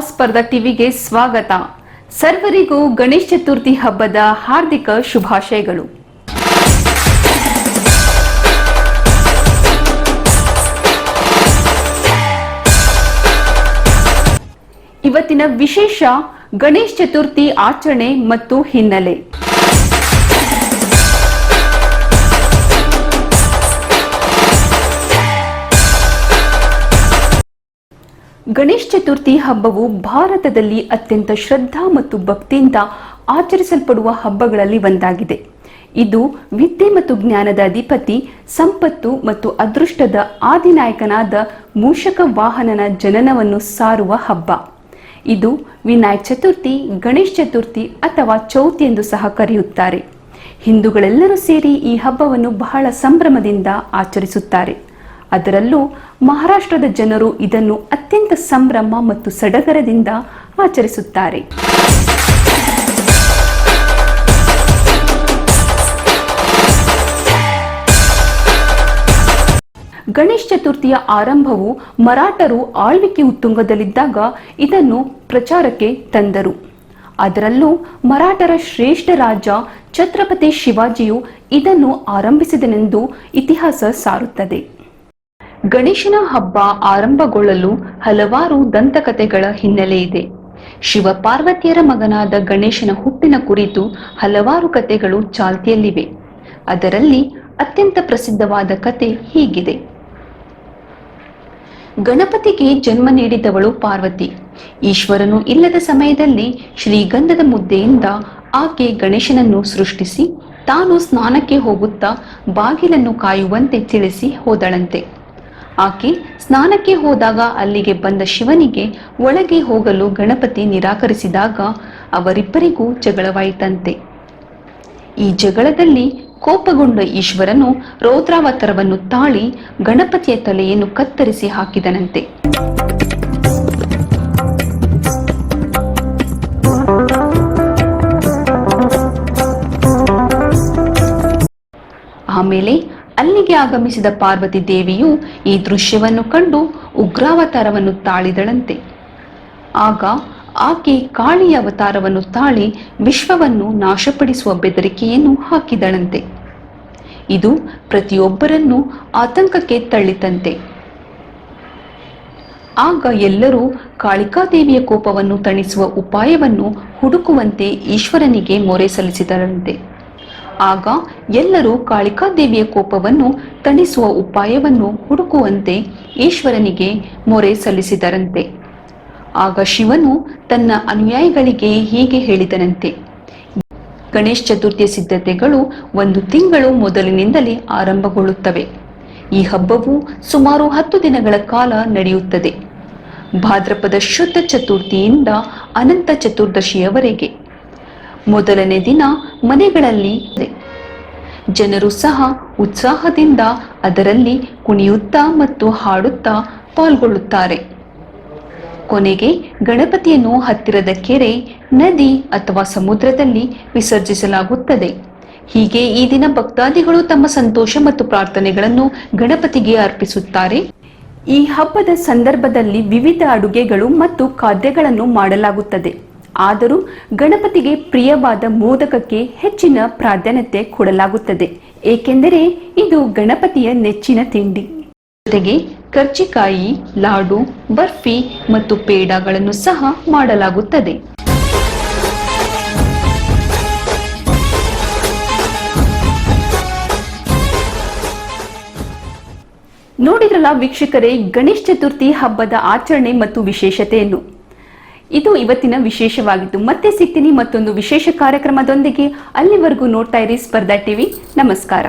ಸ್ಪರ್ಧಾ ಟಿವಿಗೆ ಸ್ವಾಗತ. ಸರ್ವರಿಗೂ ಗಣೇಶ ಚತುರ್ಥಿ ಹಬ್ಬದ ಹಾರ್ದಿಕ ಶುಭಾಶಯಗಳು. ಇವತ್ತಿನ ವಿಶೇಷ ಗಣೇಶ ಚತುರ್ಥಿ ಆಚರಣೆ ಮತ್ತು ಹಿನ್ನೆಲೆ. ಗಣೇಶ ಚತುರ್ಥಿ ಹಬ್ಬವು ಭಾರತದಲ್ಲಿ ಅತ್ಯಂತ ಶ್ರದ್ಧಾ ಮತ್ತು ಭಕ್ತಿಯಿಂದ ಆಚರಿಸಲ್ಪಡುವ ಹಬ್ಬಗಳಲ್ಲಿ ಒಂದಾಗಿದೆ. ಇದು ವಿದ್ಯೆ ಮತ್ತು ಜ್ಞಾನದ ಅಧಿಪತಿ, ಸಂಪತ್ತು ಮತ್ತು ಅದೃಷ್ಟದ ಆದಿನಾಯಕನಾದ ಮೂಷಕ ವಾಹನನ ಜನನವನ್ನು ಸಾರುವ ಹಬ್ಬ. ಇದು ವಿನಾಯಕ ಚತುರ್ಥಿ, ಗಣೇಶ ಚತುರ್ಥಿ ಅಥವಾ ಚೌತಿ ಎಂದು ಸಹ ಕರೆಯುತ್ತಾರೆ. ಹಿಂದೂಗಳೆಲ್ಲರೂ ಸೇರಿ ಈ ಹಬ್ಬವನ್ನು ಬಹಳ ಸಂಭ್ರಮದಿಂದ ಆಚರಿಸುತ್ತಾರೆ. ಅದರಲ್ಲೂ ಮಹಾರಾಷ್ಟ್ರದ ಜನರು ಇದನ್ನು ಅತ್ಯಂತ ಸಂಭ್ರಮ ಮತ್ತು ಸಡಗರದಿಂದ ಆಚರಿಸುತ್ತಾರೆ. ಗಣೇಶ ಚತುರ್ಥಿಯ ಆರಂಭವು ಮರಾಠರು ಆಳ್ವಿಕೆ ಉತ್ತುಂಗದಲ್ಲಿದ್ದಾಗ ಇದನ್ನು ಪ್ರಚಾರಕ್ಕೆ ತಂದರು. ಅದರಲ್ಲೂ ಮರಾಠರ ಶ್ರೇಷ್ಠ ರಾಜ ಛತ್ರಪತಿ ಶಿವಾಜಿಯು ಇದನ್ನು ಆರಂಭಿಸಿದನೆಂದು ಇತಿಹಾಸ ಸಾರುತ್ತದೆ. ಗಣೇಶನ ಹಬ್ಬ ಆರಂಭಗೊಳ್ಳಲು ಹಲವಾರು ದಂತಕಥೆಗಳ ಹಿನ್ನೆಲೆ ಇದೆ. ಶಿವ ಪಾರ್ವತಿಯರ ಮಗನಾದ ಗಣೇಶನ ಹುಟ್ಟಿನ ಕುರಿತು ಹಲವಾರು ಕಥೆಗಳು ಚಾಲ್ತಿಯಲ್ಲಿವೆ. ಅದರಲ್ಲಿ ಅತ್ಯಂತ ಪ್ರಸಿದ್ಧವಾದ ಕತೆ ಹೀಗಿದೆ. ಗಣಪತಿಗೆ ಜನ್ಮ ನೀಡಿದವಳು ಪಾರ್ವತಿ. ಈಶ್ವರನು ಇಲ್ಲದ ಸಮಯದಲ್ಲಿ ಶ್ರೀಗಂಧದ ಮುದ್ದೆಯಿಂದ ಆಕೆ ಗಣೇಶನನ್ನು ಸೃಷ್ಟಿಸಿ, ತಾನು ಸ್ನಾನಕ್ಕೆ ಹೋಗುತ್ತಾ ಬಾಗಿಲನ್ನು ಕಾಯುವಂತೆ ತಿಳಿಸಿ ಹೋದಳಂತೆ. ಆಕೆ ಸ್ನಾನಕ್ಕೆ ಹೋದಾಗ ಅಲ್ಲಿಗೆ ಬಂದ ಶಿವನಿಗೆ ಒಳಗೆ ಹೋಗಲು ಗಣಪತಿ ನಿರಾಕರಿಸಿದಾಗ ಅವರಿಬ್ಬರಿಗೂ ಜಗಳವಾಯಿತಂತೆ. ಈ ಜಗಳದಲ್ಲಿ ಕೋಪಗೊಂಡ ಈಶ್ವರನು ರೌದ್ರಾವತಾರವನ್ನು ತಾಳಿ ಗಣಪತಿಯ ತಲೆಯನ್ನು ಕತ್ತರಿಸಿ ಹಾಕಿದನಂತೆ. ಆಮೇಲೆ ಅಲ್ಲಿಗೆ ಆಗಮಿಸಿದ ಪಾರ್ವತಿ ದೇವಿಯು ಈ ದೃಶ್ಯವನ್ನು ಕಂಡು ಉಗ್ರಾವತಾರವನ್ನು ತಾಳಿದಳಂತೆ. ಆಗ ಆಕೆ ಕಾಳಿಯ ಅವತಾರವನ್ನು ತಾಳಿ ವಿಶ್ವವನ್ನು ನಾಶಪಡಿಸುವ ಬೆದರಿಕೆಯನ್ನು ಹಾಕಿದಳಂತೆ. ಇದು ಪ್ರತಿಯೊಬ್ಬರನ್ನು ಆತಂಕಕ್ಕೆ ತಳ್ಳಿತಂತೆ. ಆಗ ಎಲ್ಲರೂ ಕಾಳಿಕಾದೇವಿಯ ಕೋಪವನ್ನು ತಣಿಸುವ ಉಪಾಯವನ್ನು ಹುಡುಕುವಂತೆ ಈಶ್ವರನಿಗೆ ಮೊರೆ ಸಲ್ಲಿಸಿದರಂತೆ ಆಗ ಎಲ್ಲರೂ ಕಾಳಿಕಾದೇವಿಯ ಕೋಪವನ್ನು ತಣಿಸುವ ಉಪಾಯವನ್ನು ಹುಡುಕುವಂತೆ ಈಶ್ವರನಿಗೆ ಮೊರೆ ಸಲ್ಲಿಸಿದರಂತೆ. ಆಗ ಶಿವನು ತನ್ನ ಅನುಯಾಯಿಗಳಿಗೆ ಹೀಗೆ ಹೇಳಿದನಂತೆ, ಗಣೇಶ ಚತುರ್ಥಿಯ ಸಿದ್ಧತೆಗಳು ಒಂದು ತಿಂಗಳು ಮೊದಲಿನಿಂದಲೇ ಆರಂಭಗೊಳ್ಳುತ್ತವೆ. ಈ ಹಬ್ಬವು ಸುಮಾರು ಹತ್ತು ದಿನಗಳ ಕಾಲ ನಡೆಯುತ್ತದೆ. ಭಾದ್ರಪದ ಶುದ್ಧ ಚತುರ್ಥಿಯಿಂದ ಅನಂತ ಚತುರ್ದಶಿಯವರೆಗೆ. ಮೊದಲನೇ ದಿನ ಮನೆಗಳಲ್ಲಿ ಜನರು ಸಹ ಉತ್ಸಾಹದಿಂದ ಅದರಲ್ಲಿ ಕುಣಿಯುತ್ತಾ ಮತ್ತು ಹಾಡುತ್ತಾ ಪಾಲ್ಗೊಳ್ಳುತ್ತಾರೆ. ಕೊನೆಗೆ ಗಣಪತಿಯನ್ನು ಹತ್ತಿರದ ಕೆರೆ, ನದಿ ಅಥವಾ ಸಮುದ್ರದಲ್ಲಿ ವಿಸರ್ಜಿಸಲಾಗುತ್ತದೆ. ಹೀಗೆ ಈ ದಿನ ಭಕ್ತಾದಿಗಳು ತಮ್ಮ ಸಂತೋಷ ಮತ್ತು ಪ್ರಾರ್ಥನೆಗಳನ್ನು ಗಣಪತಿಗೆ ಅರ್ಪಿಸುತ್ತಾರೆ. ಈ ಹಬ್ಬದ ಸಂದರ್ಭದಲ್ಲಿ ವಿವಿಧ ಅಡುಗೆಗಳು ಮತ್ತು ಖಾದ್ಯಗಳನ್ನು ಮಾಡಲಾಗುತ್ತದೆ. ಆದರೂ ಗಣಪತಿಗೆ ಪ್ರಿಯವಾದ ಮೋದಕಕ್ಕೆ ಹೆಚ್ಚಿನ ಪ್ರಾಧಾನ್ಯತೆ ಕೊಡಲಾಗುತ್ತದೆ. ಏಕೆಂದರೆ ಇದು ಗಣಪತಿಯ ನೆಚ್ಚಿನ ತಿಂಡಿ. ಜೊತೆಗೆ ಕರ್ಜಿಕಾಯಿ ಲಾಡು, ಬರ್ಫಿ ಮತ್ತು ಪೇಡಾಗಳನ್ನು ಸಹ ಮಾಡಲಾಗುತ್ತದೆ. ನೋಡಿದ್ರಲ್ಲ ವೀಕ್ಷಕರೇ, ಗಣೇಶ ಚತುರ್ಥಿ ಹಬ್ಬದ ಆಚರಣೆ ಮತ್ತು ವಿಶೇಷತೆಯನ್ನು. ಇದು ಇವತ್ತಿನ ವಿಶೇಷವಾಗಿತ್ತು ಮತ್ತೆ ಸಿಗ್ತೀನಿ ಮತ್ತೊಂದು ವಿಶೇಷ ಕಾರ್ಯಕ್ರಮದೊಂದಿಗೆ ಅಲ್ಲಿವರೆಗೂ ನೋಡ್ತಾ ಇರಿ ಸ್ಪರ್ಧಾ ಟಿವಿ. ನಮಸ್ಕಾರ.